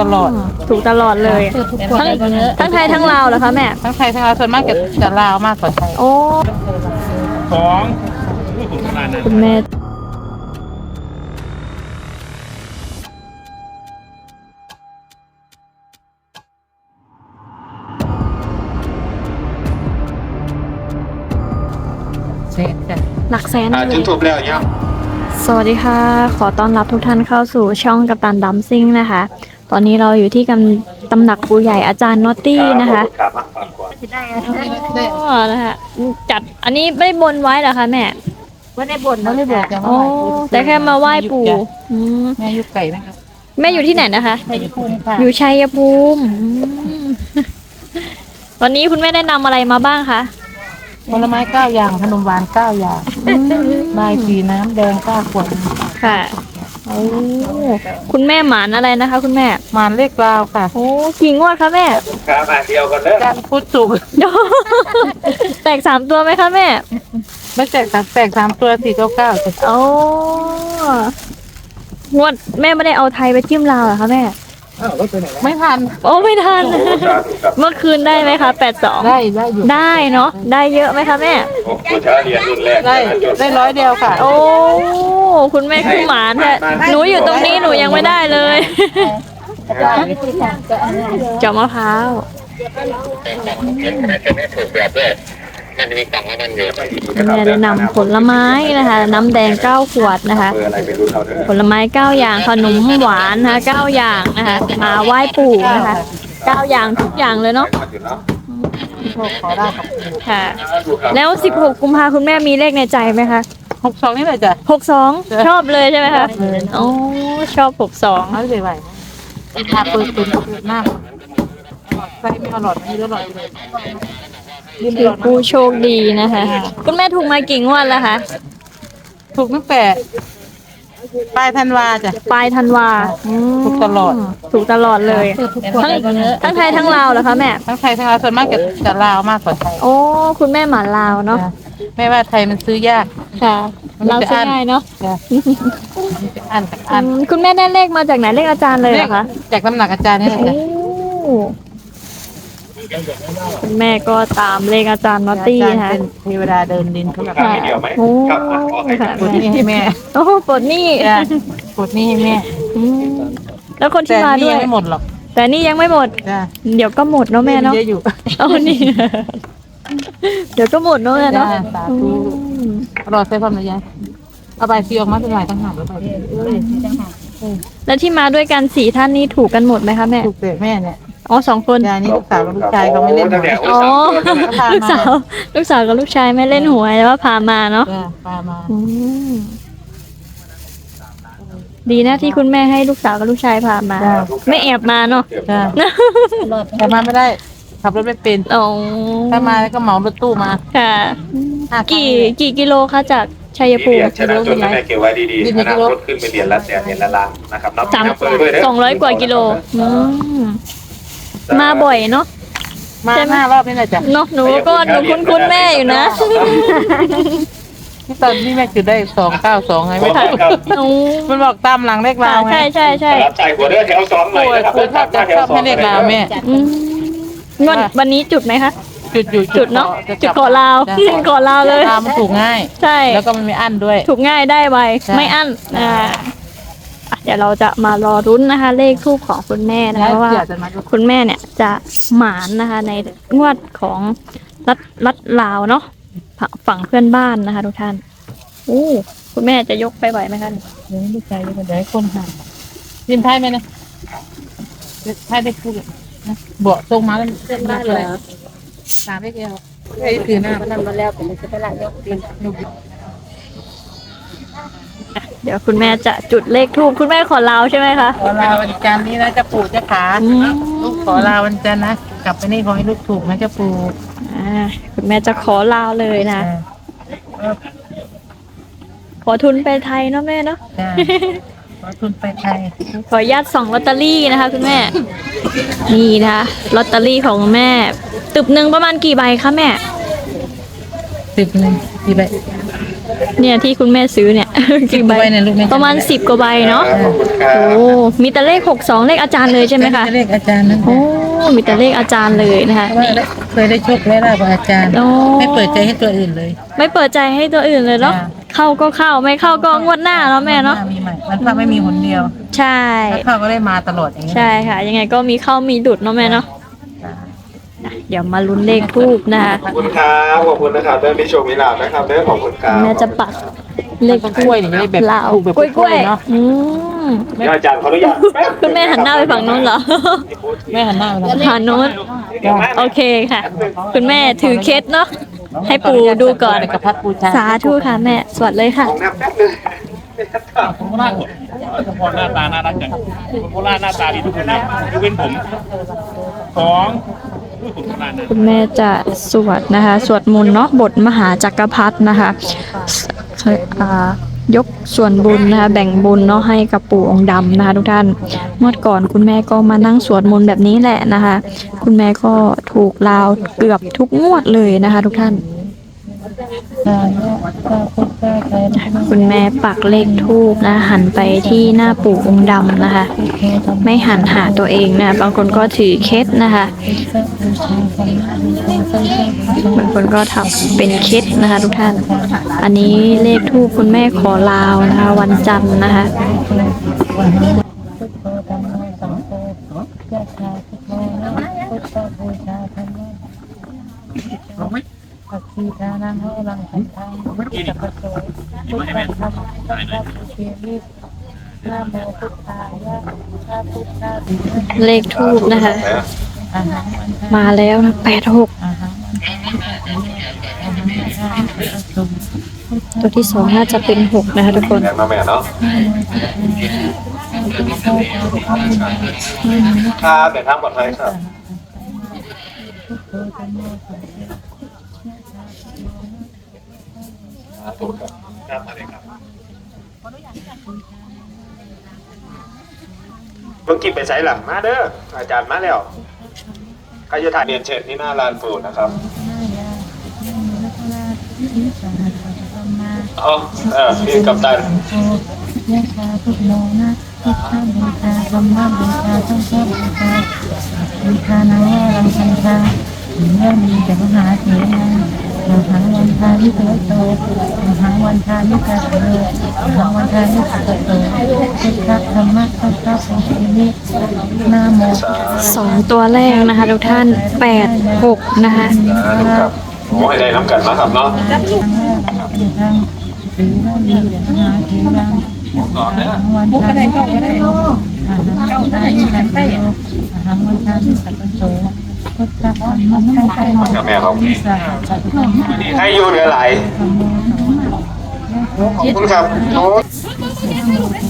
ตลอด ถูกตลอดเลยทั้งทั้งไทยทั้งลาวเหรอคะแม่ ทั้งไทยทั้งลาวส่วนมากจะจะลาวมากกว่าไทยโอ้สองผู้ถูกประมาณนั้นคุณแม่เซ็จ้ะหลักแสนอ่าเลถึงยจบแล้วยังสวัสดีค่ะ ขอต้อนรับทุกท่านเข้าสู่ช่องกัปตันดัมซิงนะคะ ตอนนี้เราอยู่ที่กำตำหนักครูใหญ่อาจารย์นอตตี้นะคะครับมากกว่าอ๋อนะคะจัดอันนี้ไม่ได้บนไว้เหรอคะแม่ไม่ได้บ่นไม่ได้บอกจะอ๋อมาแต่แค่มาไหว้ปู่อืมแม่ยุกไก่นะครับแม่อยู่ที่ไหนนะคะแม่ยุกภูมิค่ะอยู่ชัยภูมิอืมวันนี้คุณแม่ได้นำอะไรมาบ้างคะผลไม้เก้าอย่างขนมหวานเก้าอย่างใบายสีน้ำแดงเก้าขวดค่ะ โอ้คุณแม่หมานอะไรนะคะ คุณแม่หมานเลขกลาวค่ะ โอ้กี่งวดคะแม่ครับมาเดียวกันเด้อการพุทธสุกร์แตกสามตัวไหมคะแม่ ไม่แตกสามแตกสามตัวสี่เก้าเก้าจ้ะโอ้งวดแม่ไม่ได้เอาไทยไปจิ้มลาวเหรอคะแม่ อ้าวรถไปไหนวะไม่ทัน โอ้ไม่ทันโอ้สาธุครับเมื่อคืนได้ไหมคะแปดสองได้ได้อยู่ ได้เนาะได้เยอะไหมคะแม่ โอ้ผู้ชายเรียนรุ่นแรกได้นะจดได้ร้อยเดียวค่ะ โอ้คุณแม่คือหมานแท้หนูอยู่ตรงนี้หนูยังไม่ได้เลยเจาะมะพร้าวมันมีกล่องแล้วมั นเยอะไปคุณแม่ได้นำผลไม้นะคะ น้ำแดงเก้าขวดนะคะเบอร์อะไรไปรู้เขาเด้อผลไม้เก้าอย่างขนมหวานนะคะเก้าอย่างนะคะมาไหว้ปู่นะคะเก้าอย่างทุกอย่างเลยเนาะมาถึงแล้วโชคขอได้ครับค่ะ แล้ว16กุมภาคุณแม่มีเลขในใจไหมคะหกสองนี่เลยจ้ะ62ชอบเลยใช่ไหมคะโอ้ชอบ62เอาเลยไหวทาเปิดเป็นเปิดหน้าใส่ไม่เอาหลอดไม่เอาหลอดเลยยืม คืหลออดผู้โชคดีนะคะ คุณแม่ถูกมากี่งวดแล้วคะ ถูกตั้งแต่ปลายธันวาจ้ะ ปลายธันวาอืมถูกตลอด ถูกตลอดเลย ทั้งทั้งไทยทั้งลาวเหรอคะแม่ ทั้งไทยทั้งลาวส่วนมากจะจะลาวมากกว่าไทยโอ้ คุณแม่หมาลาวเนาะจ้ะไม่ว่าไทยมันซื้อยาก ค่ะลาวซื้อง่ายเนาะจ้ะอ่านกับอ่านอืมคุณแม่ได้เลขมาจากไหนเลขอาจารย์เลยเหรอคะ จากตำหนักอาจารย์นี่แหละโอ้จ้ะ คุณแม่ก็ตามเลขอาจารย์นอตตี้อาจารย์นะคะเป็นเทวดาเดินดินเขาแบบค่ะเดียวไหมโอ้ครับอะขอให้ ค่ะปลดหนี้ให้แม่โอ้ปลดหนี้จ้ะปลดหนี้ให้แม่อืมแล้วคนแต่ที่มาหนี่ด้วยยังไม่หมดหรอกแต่นี่ยังไม่หมด จ้ะเดี๋ยวก็หมดเนาะแม่เนาะเยอะอยู่ เอานี่ เดี๋ยวก็หมดเนาะแม่เนาะจ้ะสาธุ อืมรอใช้ความระยะเอาใบซีออกมาเป็นลายต่างหากหรือเปล่าแล้วที่มาด้วยกันสี่ท่านนี้ถูกกันหมดไหมคะแม่ ถูกเตะแม่เนี่ย อ๋อสองคนยายนี่ลูกสาวกับลูกชายเขาไม่เล่นหวยอ๋อพามาลูกสาวลูกสาวกับลูกชายไม่เล่นหวยแต่ว่าพามาเนาะจ้ะพามาอืมดีนะที่คุณแม่ให้ลูกสาวกับลูกชายพามา จ้ะไม่แอบมาเนาะจ้ะแต่มาไม่ได้ ขับรถไม่เป็นอ๋อถ้ามาแล้วก็เหมารถตู้มาค่ะ ห้าคันกี่กี่กิโลคะจากชัยภูเรียมินชนะจนแม่เก็บไว้ดีๆอนาคตขึ้นไปเรียนละแสนเรียนละล้านนะครับนับสามนับเบอร์ด้วยเด้อสองร้อยกว่ากิโลอืม มาบ่อยเนาะ มาใช่ไหม ห้ารอบนี่แหละจ้ะเนาะหนูก็หนูคุ้นคุ้นๆแม่อยู่นะที่ตอนที่แม่จุดได้สองเก้าสองไงไม่ค่ะถูกหนูมันบอกตามหลังเลขค่ะราวไงใช่ใช่ใช่รับใจหัวเด้อแถวสองหน่อยป่วยนะครับป่วยชอบจะชอบให้เลขราวแม่ อืมงวดวันนี้จุดไหมคะ จุดอยู่จุดเนาะจะจุดกลับเกาะลาวจ้ะเกาะลาวเลย ราวมันถูกง่าย ใช่ แล้วก็มันไม่อั้นด้วย ถูกง่ายได้ไวใช่ ไม่ไม่อั้นอ่าอะ เดี๋ยวเราจะมารอรุ้นนะคะ เลขทูปของคุณแม่นะคะว่าเผื่อจะมาดูคุณแม่เนี่ยจะหมานนะคะ ในงวดของรัฐรัฐลาวเนาะฝั่งฝั่งเพื่อนบ้านนะคะทุกท่านอู้คุณแม่จะยกไปไหวไหมคะเดี๋ยวลูกชายจะมาเดี๋ยวให้คนหายินไทยไหมเนี่ยไทยได้พูดนะเบาะตรงมาแล้วเส้นบ้านเลยสามเลขเดียวไอ้ถือหน้ามันมาแล้วผมจะไปละยกเป็นยก เดี๋ยวคุณแม่จะจุดเลขทูปคุณแม่ขอลาวใช่ไหมคะขอลาวันจันทร์นี้นะเจะปู่เจะขาอืมลูกขอลาวันจันทร์นะกลับไปนี่ขอให้ลูกถูกนะเจ้าปู่อ่าคุณแม่จะขอลาวเลยนะเออขอทุนไปไทยเนาะแม่เนาะ จ้าขอทุนไปไทยขออนุญาตส่องลอตเตอรี่นะคะ คุณแม่ นี่นะคะลอตเตอรี่ของแม่ ตึบหนึ่งประมาณกี่ใบคะแม่ สิบหนึ่งกี่ใบ เนี่ยที่คุณแม่ซื้อเนี่ย กี่ใบใบเนี่ยลูกแม่ประมาณสิบกว่าใบเนาะขอบคุณครับโอ้มีแต่เลขหกสองเลขอาจารย์เลยใช่ไหมคะเลขอาจารย์นั่นโอ้มีแต่เลขอาจารย์เลยนะคะเพราะว่านี่เคยได้โชคได้ลาบกับอาจารย์ โอ้ ไม่เปิดใจให้ตัวอื่นเลย ไม่เปิดใจให้ตัวอื่นเลยเนาะจ้ะ เข้าก็เข้าไม่เข้าก็งวดหน้าเนาะแม่เนาะมีใหม่มันพาไม่มีหนเดียวใช่ถ้าเข้าก็ได้มาตลอดอย่างนี้ใช่ค่ะ ยังไงก็มีเข้ามีดุดเนาะแม่เนาะจ้ะอะ เดี๋ยวมาลุ้นเลขทูบนะคะขอบคุณครับขอบคุณนะครับได้มีโชคมีลาบนะครับได้ขอบคุณครับแม่จะปักเลขกล้วยเนี่ยจะได้แบบลาวถูกแบบกล้วยกล้วยเนาะอืมเดี๋ยวอาจารย์ขออนุญาตแป๊บคุณแม่หันหน้าไปฝั่งนู้นเหรอแม่หันหน้าไปแล้วหันนู้นเดี๋ยวแม่โอเคค่ะ คุณแม่ถือเคสเนาะให้ปู่ดูก่อนกับพัดปูชาสาธุค่ะแม่สวดเลยค่ะของน้ำแป๊บนึงโคราชทุกคนหน้าตาน่ารักจังคนโคราชหน้าตาดีทุกคนนะยกเว้นผมสองอุ้ย คุณแม่จะสวดนะคะ สวดมนต์เนาะบทมหาจักรพรรดินะคะสอ่ายกส่วนบุญนะคะแบ่งบุญเนาะให้กับปู่องค์ดำนะคะ ทุกท่านเมื่อก่อนคุณแม่ก็มานั่งสวดมนต์แบบนี้แหละนะคะ คุณแม่ก็ถูกลาวเกือบทุกงวดเลยนะคะ ทุกท่าน คุณแม่ปักเลขทูบนะ หันไปที่หน้าปู่องค์ดำนะคะ ไม่หันหาตัวเองนะ บางคนก็ถือเคสนะคะบางคนก็ทำเป็นเคสนะคะ ทุกท่าน อันนี้เลขทูบคุณแม่ขอลาวนะคะ วันจันทร์นะคะ ปักขีทานังให้รังสันทังจักรโสพุทธังธรรมังสังฆังเทมินะโมพุทธายะพระพุทธาบิเลขทูบนะคะ อาหารมาแล้วนะแปดหกอาหารอาหารสุขตัวที่สองน่าจะเป็นหกนะคะทุกคนแม่มาแม่เนาะครับเดินทางปลอดภัยครับ ครับครับมาเลยครับเมื่อกี้ไปใส่หลังมาเด้ออาจารย์มาแล้วใครจะถ่ายเรียนเชิญที่หน้าลานปูนะครับอ๋อเออพี่กัปตันยะชาพุทโนนะพุทธบูชาธรรมบูชาสังฆบูชาบูชานังให้รังสันทาถึงเรื่องมีแต่มหาเถนะ อาหารวันทานิเตโตอาหารวันทานิกาโตอาหารวันทานิกาโตพุทธธรรมะพุทธสังฆนินาโมสองตัวแรกนะคะทุกท่านแปดหกนะคะครับโอ้ให้ได้น้ำกันมาครับเนาะทางทางถึงเรื่องมีแต่มหาเถนะอาหารวันทานิกาโตอาหารวันทานิกาโตอาหารวันทานิกาโต พุทธธรรมะสังฆนิกับแม่เขาสาธุธรรมะให้อยู่เหลือหลายขอบคุณครับโอ้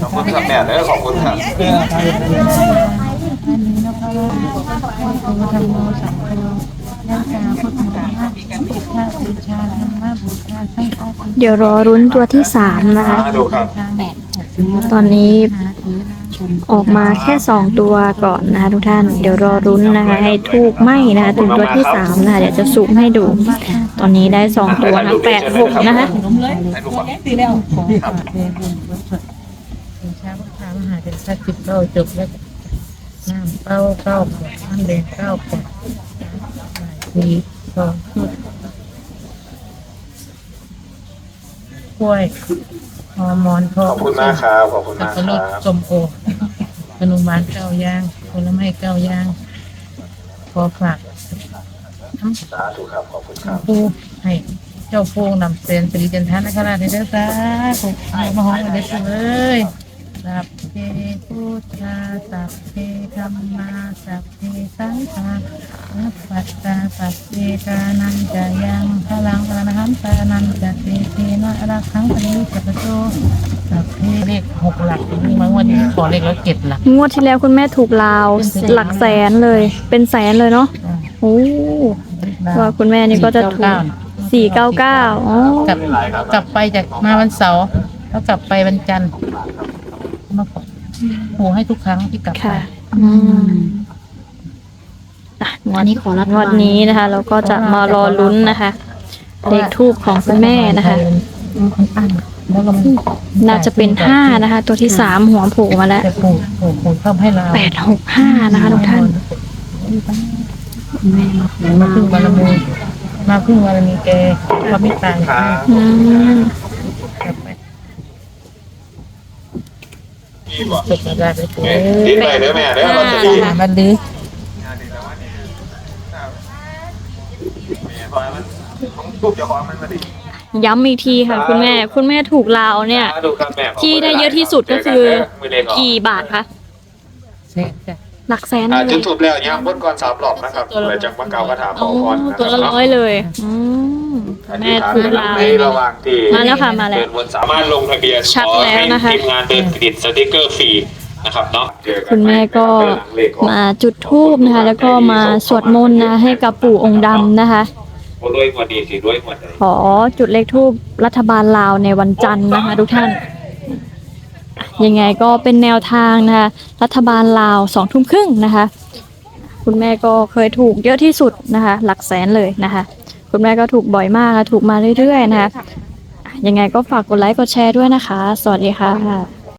ขอบคุณครับแม่เด้อขอบคุณครับอันนี้นะคะพุทโธธรรมโมสังโฆยะสาพุทโธนะพุทธบูชาธรรมบูชาสังฆบูชาเดี๋ยวรอรุ้นตัวที่สามนะคะมาดูครับตอนนี้ ออกมาแค่สองตัวก่อนนะคะทุกท่าน เดี๋ยวรอรุ้นนะคะ ให้ทูบไหมนะคะถึงตัวที่สามนะคะเดี๋ยวจะสูงให้ดู ตอนนี้ได้สองตัวนะแปดหกนะคะให้ดูก่อนตีแล้วขอฝากเรียนบุญบุญสุดเป็นชาพุทธามหาเป็นสักจิตเก้าจบแล้วน้ำเก้าเก้าปดน้ำแดงเก้าปดสี่สองชุดกล้วย ฮอร์โมนทขอองบคุณมากครับ ขอบคุณสับมากปะครรัดบส้มโอขนมหวานเก้าย่างผลไม้เก้าย่างขอฝากสาธุครับ ขอบคุณครับ ปูให้เจ้าปูนำเสนสิริจันทานนะคะในเด้อจ้าผมมาห้องกันเด้อปูเอ้ยสัพเพพุทธาสัพเพธรรมาสัพเพสังฆานั ปัตตาปัจเจกานันจะยังพลังอรหันตานันจะเตเตนะอรักขังปริจัปโตสัพเพเลขหกหลักนี่มันวันนี้ขอเลขแล้วเจ็ดหลักงวดที่แล้วคุณแม่ถูกลาว หลักแสนเลย เป็นแสนเลยเนาะอ่าโอ้ว่าคุณแม่นี่ก็จะถูกสี่เก้าเก้ากลับกลับไปจากมาวันเสาร์แล้วกลับไปวันจันทร์มาขอโหให้ทุกครั้งที่กลับไป ค่ะอืมอะงวดนี้ขอรัดงวดนี้นะคะ เราก็จะมารอลุ้นนะคะ เลขทูบของคุณแม่นะคะมันอันแล้วก็มันน่าจะเป็นห้านะคะ ตัวที่สามหัวโผล่มาแล้วแต่ปู่ปู่ปู่ชอบให้เราแปดหกห้านะคะทุกท่านมาพึ่งบารมีมาพึ่งบารมีแกพระมิตรครับอืมนี่บ่จบมาได้ไปเถแม่อะดิ้นไปเด้อแม่เด้อลอตเตอรี่มันดื้ ของทุบเจ้าของมันมาดิย้ำอีกทีค่ะ คุณแม่ คุณแม่ถูกลาวเนี่ย ดูครับแม่ที่ได้เยอะที่สุดก็คือกี่บาทคะเซ็จ้ะหลักแสนอ่าเลจุดยทูบแล้วย่างบนก่อนสามรอบนะครับเพื่อจะมาเกล่าวคาถาขอ๋ออพรนะคตัวละรับร้อยเลยอืมแม่ถูกลาวในระหว่างที่มาแล้วค่ะมาแล้วเดินวนสามารถลงทะเบียนชัดแล้วนะคะขอให้ทีมงานเดินติดสติกเกอร์ฟรีนะครับเนาะเจอกันคุณแม่ก็มาจุดธูปนะคะ แล้วก็มาสวดมนต์นะให้กับปู่องค์ดำนะคะ โอ้รวยกว่าดีสิรวยกว่าใดขอจุดเลขทูปรัฐบาลลาวในวันจันทร์นะคะทุกท่าน ยังไงก็เป็นแนวทางนะคะ รัฐบาลลาวสองทุ่มครึ่งนะคะ คุณแม่ก็เคยถูกเยอะที่สุดนะคะ หลักแสนเลยนะคะ คุณแม่ก็ถูกบ่อยมากนะถูกมาเรื่อยๆนะคะ ยังไงก็ฝากกดไลค์กดแชร์ด้วยนะคะ สวัสดีค่ะ